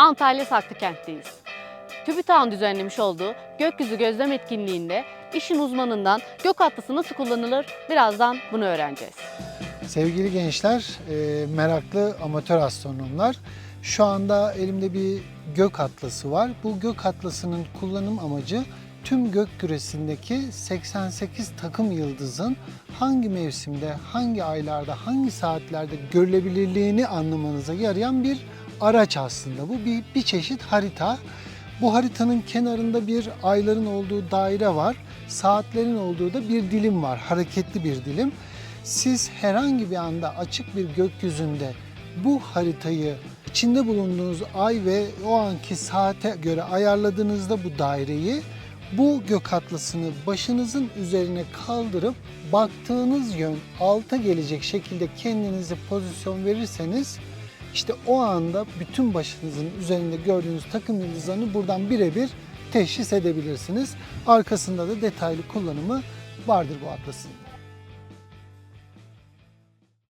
Antalya Saklıkent'teyiz. TÜBİTAK'ın düzenlemiş olduğu gökyüzü gözlem etkinliğinde işin uzmanından gök atlısı nasıl kullanılır birazdan bunu öğreneceğiz. Sevgili gençler, e, meraklı amatör astronomlar, şu anda elimde bir gök atlası var. Bu gök atlasının kullanım amacı tüm gök küresindeki 88 takım yıldızın hangi mevsimde, hangi aylarda, hangi saatlerde görülebilirliğini anlamanıza yarayan bir araç aslında. Bu bir, bir çeşit harita. Bu haritanın kenarında bir ayların olduğu daire var. Saatlerin olduğu da bir dilim var. Hareketli bir dilim. Siz herhangi bir anda açık bir gökyüzünde bu haritayı içinde bulunduğunuz ay ve o anki saate göre ayarladığınızda bu daireyi bu gök atlasını başınızın üzerine kaldırıp baktığınız yön alta gelecek şekilde kendinize pozisyon verirseniz işte o anda bütün başınızın üzerinde gördüğünüz takım yıldızlarını buradan birebir teşhis edebilirsiniz. Arkasında da detaylı kullanımı vardır bu atlasın.